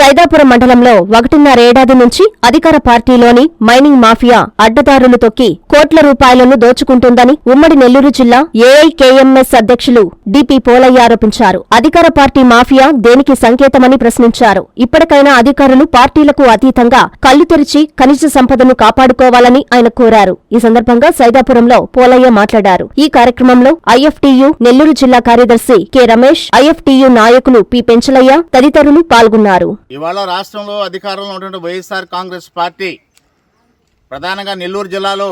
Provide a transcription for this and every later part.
సైదాపురం మండలంలో ఒకటిన్నర ఏడాది నుంచి అధికార పార్టీలోని మైనింగ్ మాఫియా అడ్డదారులు తొక్కి కోట్ల రూపాయలను దోచుకుంటుందని ఉమ్మడి నెల్లూరు జిల్లా ఏఐకేఎంఎస్ అధ్యక్షులు డిపి పోలయ్య ఆరోపించారు. అధికార పార్టీ మాఫియా దేనికి సంకేతమని ప్రశ్నించారు. ఇప్పటికైనా అధికారులు పార్టీలకు అతీతంగా కళ్ళు తెరిచి ఖనిజ సంపదను కాపాడుకోవాలని ఆయన కోరారు. ఈ సందర్భంగా సైదాపురంలో పోలయ్య మాట్లాడారు. ఈ కార్యక్రమంలో ఐఎఫ్టీయు నెల్లూరు జిల్లా కార్యదర్శి కె రమేష్ ఐఎఫ్టీయు నాయకులు పి పెంచలయ్య తదితరులు పాల్గొన్నారు. ఇవాళ రాష్ట్రంలో అధికారంలో ఉన్నటువంటి వైఎస్ఆర్ కాంగ్రెస్ పార్టీ ప్రధానంగా నెల్లూరు జిల్లాలో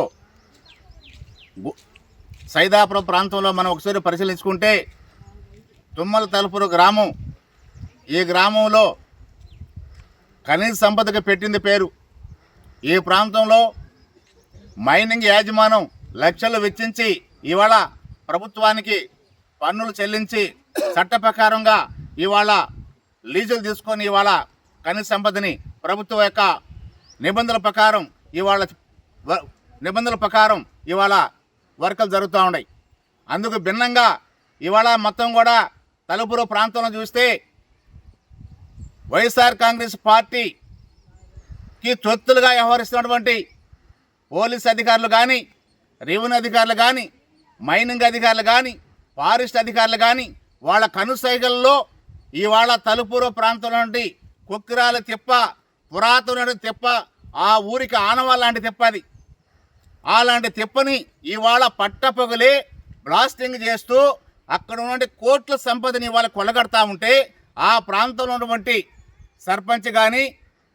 సైదాపురం ప్రాంతంలో మనం ఒకసారి పరిశీలించుకుంటే తుమ్మల తలుపురు గ్రామం ఈ గ్రామంలో ఖనిజ సంపదకు పెట్టింది పేరు. ఈ ప్రాంతంలో మైనింగ్ యాజమానం లక్షలు వెచ్చించి ఇవాళ ప్రభుత్వానికి పన్నులు చెల్లించి చట్ట ప్రకారంగా ఇవాళ లీజులు తీసుకొని ఇవాళ ఖనిజ సంపదని ప్రభుత్వం యొక్క నిబంధనల ప్రకారం ఇవాళ నిబంధనల ప్రకారం ఇవాళ వర్కలు జరుగుతూ ఉన్నాయి. అందుకు భిన్నంగా ఇవాళ మొత్తం కూడా తలుపురు ప్రాంతంలో చూస్తే వైఎస్ఆర్ కాంగ్రెస్ పార్టీకి తొత్తులుగా వ్యవహరిస్తున్నటువంటి పోలీస్ అధికారులు కానీ రెవెన్యూ అధికారులు కానీ మైనింగ్ అధికారులు కానీ ఫారెస్ట్ అధికారులు కానీ వాళ్ళ కనుసైగల్లో ఇవాళ తలుపుర ప్రాంతం నుండి కుక్కిరాల తిప్ప పురాతన తిప్ప ఆ ఊరికి ఆనవాళ్ళ లాంటి తిప్ప అది. అలాంటి తిప్పని ఇవాళ పట్టపొగలే బ్లాస్టింగ్ చేస్తూ అక్కడ ఉన్నటువంటి కోట్ల సంపదని ఇవాళ కొలగడతా ఉంటే ఆ ప్రాంతంలో ఉన్నటువంటి సర్పంచ్ కానీ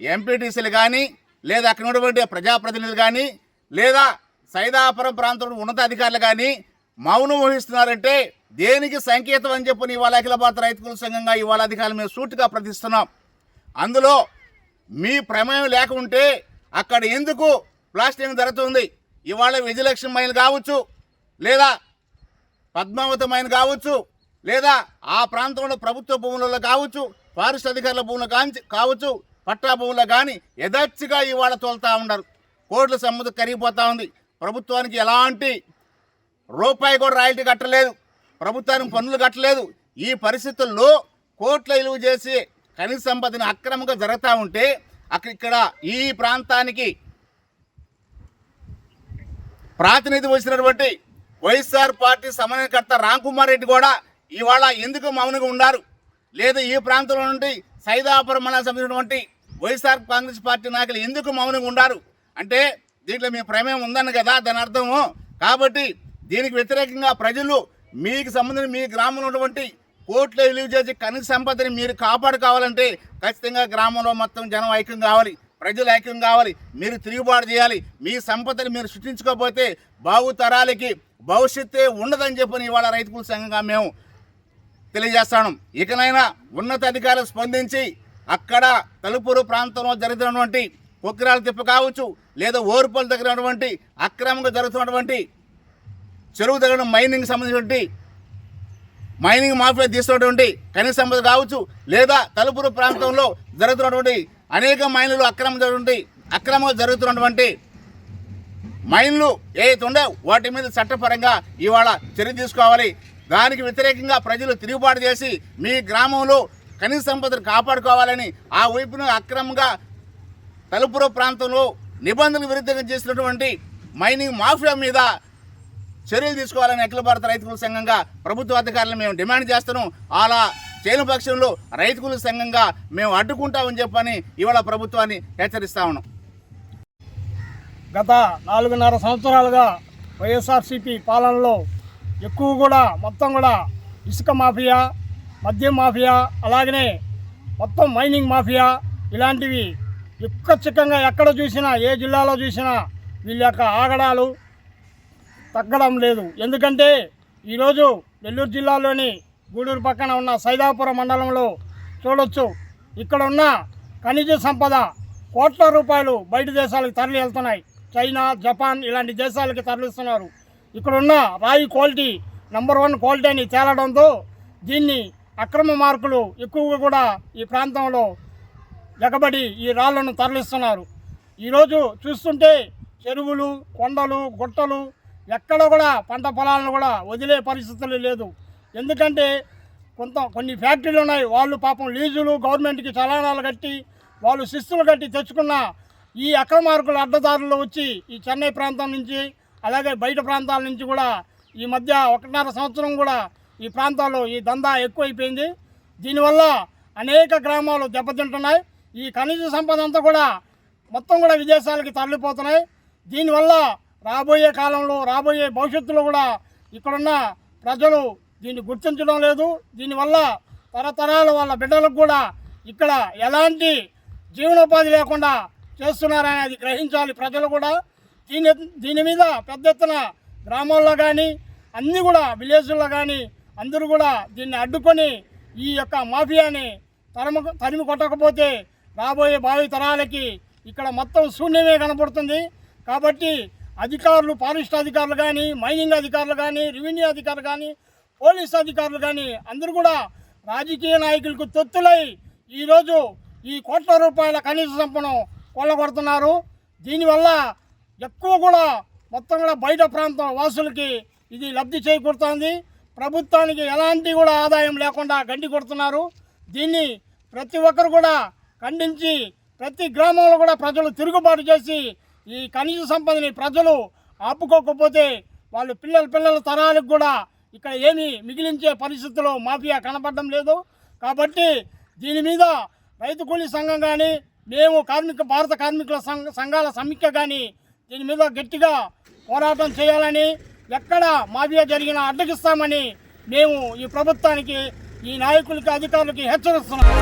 ఎంపీటీసీలు కానీ లేదా అక్కడ ఉన్నటువంటి ప్రజాప్రతినిధులు కానీ లేదా సైదాపురం ప్రాంతంలో ఉన్నతాధికారులు కానీ మౌనం వహిస్తున్నారంటే దేనికి సంకేతం అని చెప్పి ఇవాళ అఖిల భారత రైతుల సంఘంగా ఇవాళ అధికారులు మేము సూటిగా ప్రతిస్తున్నాం. అందులో మీ ప్రమేయం లేకుంటే అక్కడ ఎందుకు ప్లాస్టింగ్ జరుగుతుంది? ఇవాళ విజయలక్ష్మి మైలు కావచ్చు లేదా పద్మావతి మైన్ కావచ్చు లేదా ఆ ప్రాంతంలో ప్రభుత్వ భూములలో కావచ్చు ఫారెస్ట్ అధికారుల భూములు కాంచి కావచ్చు పట్టా భూముల్లో కానీ యథార్చిగా ఇవాళ తోలుతా ఉన్నారు. కోట్ల సమ్మతి కరిగిపోతూ ఉంది. ప్రభుత్వానికి ఎలాంటి రూపాయి కూడా రాయల్టీ కట్టలేదు. ప్రభుత్వానికి పన్నులు కట్టలేదు. ఈ పరిస్థితుల్లో కోట్ల విలువ చేసి ఖనిజ సంపదను అక్రమంగా జరుగుతూ ఉంటే అక్కడ ఇక్కడ ఈ ప్రాంతానికి ప్రాతినిధ్యం వచ్చినటువంటి వైఎస్ఆర్ పార్టీ సమన్వయకర్త రామ్ కుమార్ రెడ్డి కూడా ఇవాళ ఎందుకు మౌనంగా ఉన్నారు? లేదా ఈ ప్రాంతంలో నుండి సైదాపురం మండలం సంబంధించినటువంటి వైఎస్ఆర్ కాంగ్రెస్ పార్టీ నాయకులు ఎందుకు మౌనంగా ఉన్నారు? అంటే దీంట్లో మీ ప్రమేయం ఉందని కదా దాని అర్థము. కాబట్టి దీనికి వ్యతిరేకంగా ప్రజలు మీకు సంబంధించిన మీ గ్రామంలో ఉన్నటువంటి కోట్లు విలువ చేసి కనీస సంపదని మీరు కాపాడుకోవాలంటే ఖచ్చితంగా గ్రామంలో మొత్తం జనం ఐక్యం కావాలి ప్రజలు ఐక్యం కావాలి మీరు తిరుగుబాటు చేయాలి మీ సంపదని మీరు సృష్టించుకోకపోతే బాగు తరాలకి భవిష్యత్తే ఉండదని చెప్పని ఇవాళ రైతుల సంఘంగా మేము తెలియజేస్తాను ఇకనైనా ఉన్నతాధికారులు స్పందించి అక్కడ తలుపురు ప్రాంతంలో జరుగుతున్నటువంటి కుక్రాల తిప్ప కావచ్చు లేదా ఓర్పల దగ్గర ఉన్నటువంటి అక్రమంగా జరుగుతున్నటువంటి చెరువు తగ్గడం మైనింగ్ సంబంధించినటువంటి మైనింగ్ మాఫియా తీస్తున్నటువంటి ఖనిజ సంపద కావచ్చు లేదా తలుపురు ప్రాంతంలో జరుగుతున్నటువంటి అనేక మైన్లు అక్రమ జరుగుతుంది అక్రమంగా జరుగుతున్నటువంటి మైన్లు ఏవైతే ఉండే వాటి మీద చట్టపరంగా ఇవాళ చర్య తీసుకోవాలి. దానికి వ్యతిరేకంగా ప్రజలు తిరుగుబాటు చేసి మీ గ్రామంలో ఖనిజ సంపదను కాపాడుకోవాలని ఆ వైపున అక్రమంగా తలుపుర ప్రాంతంలో నిబంధనలు విరుద్ధంగా చేసినటువంటి మైనింగ్ మాఫియా మీద చర్యలు తీసుకోవాలని అఖిల భారత రైతుల సంఘంగా ప్రభుత్వ అధికారులను మేము డిమాండ్ చేస్తున్నాం. అలా చేయని పక్షంలో రైతుల సంఘంగా మేము అడ్డుకుంటామని చెప్పని ఇవాళ ప్రభుత్వాన్ని హెచ్చరిస్తా ఉన్నాం. గత నాలుగున్నర సంవత్సరాలుగా వైఎస్ఆర్సీపీ పాలనలో ఎక్కువ కూడా మొత్తం కూడా ఇసుక మాఫియా మద్యం మాఫియా అలాగనే మొత్తం మైనింగ్ మాఫియా ఇలాంటివి ఎక్కచ్చికంగా ఎక్కడ చూసినా ఏ జిల్లాలో చూసినా వీళ్ళ యొక్క ఆగడాలు తగ్గడం లేదు. ఎందుకంటే ఈరోజు నెల్లూరు జిల్లాలోని గూడూరు పక్కన ఉన్న సైదాపురం మండలంలో చూడొచ్చు ఇక్కడ ఉన్న ఖనిజ సంపద కోట్ల రూపాయలు బయట దేశాలకు తరలి వెళ్తున్నాయి. చైనా జపాన్ ఇలాంటి దేశాలకి తరలిస్తున్నారు. ఇక్కడున్న రాయి క్వాలిటీ నంబర్ వన్ క్వాలిటీ అని తేలడంతో దీన్ని అక్రమ మార్కులు ఎక్కువగా కూడా ఈ ప్రాంతంలో ఎగబడి ఈ రాళ్ళను తరలిస్తున్నారు. ఈరోజు చూస్తుంటే చెరువులు కొండలు గుట్టలు ఎక్కడ కూడా పంట పొలాలను కూడా వదిలే పరిస్థితులు లేదు. ఎందుకంటే కొంత కొన్ని ఫ్యాక్టరీలు ఉన్నాయి. వాళ్ళు పాపం లీజులు గవర్నమెంట్కి చలానాలు కట్టి వాళ్ళు శిస్తులు కట్టి తెచ్చుకున్న ఈ అక్రమార్కుల అడ్డదారులు వచ్చి ఈ చెన్నై ప్రాంతం నుంచి అలాగే బయట ప్రాంతాల నుంచి కూడా ఈ మధ్య ఒకటిన్నర సంవత్సరం కూడా ఈ ప్రాంతాల్లో ఈ దందా ఎక్కువైపోయింది. దీనివల్ల అనేక గ్రామాలు దెబ్బతింటున్నాయి. ఈ ఖనిజ సంపద అంతా కూడా మొత్తం కూడా విదేశాలకి తరలిపోతున్నాయి. దీనివల్ల రాబోయే కాలంలో రాబోయే భవిష్యత్తులో కూడా ఇక్కడున్న ప్రజలు దీన్ని గుర్తించడం లేదు. దీనివల్ల తరతరాల వాళ్ళ బిడ్డలకు కూడా ఇక్కడ ఎలాంటి జీవనోపాధి లేకుండా చేస్తున్నారనేది గ్రహించాలి ప్రజలు కూడా. దీని దీని మీద పెద్ద ఎత్తున గ్రామాల్లో కానీ అన్నీ కూడా విలేజ్లో కానీ అందరూ కూడా దీన్ని అడ్డుకొని ఈ యొక్క మాఫియాని తరమ తరిమి కొట్టకపోతే రాబోయే భావి తరాలకి ఇక్కడ మొత్తం శూన్యమే కనపడుతుంది. కాబట్టి అధికారులు ఫారెస్ట్ అధికారులు కానీ మైనింగ్ అధికారులు కానీ రెవెన్యూ అధికారులు కానీ పోలీస్ అధికారులు కానీ అందరూ కూడా రాజకీయ నాయకులకు తొత్తులై ఈరోజు ఈ కోట్ల రూపాయల కనీస సంపను కొల్లగొడుతున్నారు. దీనివల్ల ఎక్కువ కూడా మొత్తం కూడా బయట ప్రాంతం వాసులకి ఇది లబ్ధి చేకూరుతోంది. ప్రభుత్వానికి ఎలాంటి కూడా ఆదాయం లేకుండా గండి కొడుతున్నారు. దీన్ని ప్రతి ఒక్కరు కూడా ఖండించి ప్రతి గ్రామంలో కూడా ప్రజలు తిరుగుబాటు చేసి ఈ ఖనిజ సంపదని ప్రజలు ఆపుకోకపోతే వాళ్ళు పిల్లల పిల్లల తరాలకు కూడా ఇక్కడ ఏమీ మిగిలించే పరిస్థితిలో మాఫియా కనపడడం లేదు. కాబట్టి దీని మీద రైతు కూలీ సంఘం కానీ మేము కార్మిక భారత కార్మికుల సంఘాల సమైక్య కానీ దీని మీద గట్టిగా పోరాటం చేయాలని ఎక్కడ మాఫియా జరిగినా అడ్డగిస్తామని మేము ఈ ప్రభుత్వానికి ఈ నాయకులకి అధికారులకి హెచ్చరిస్తున్నాము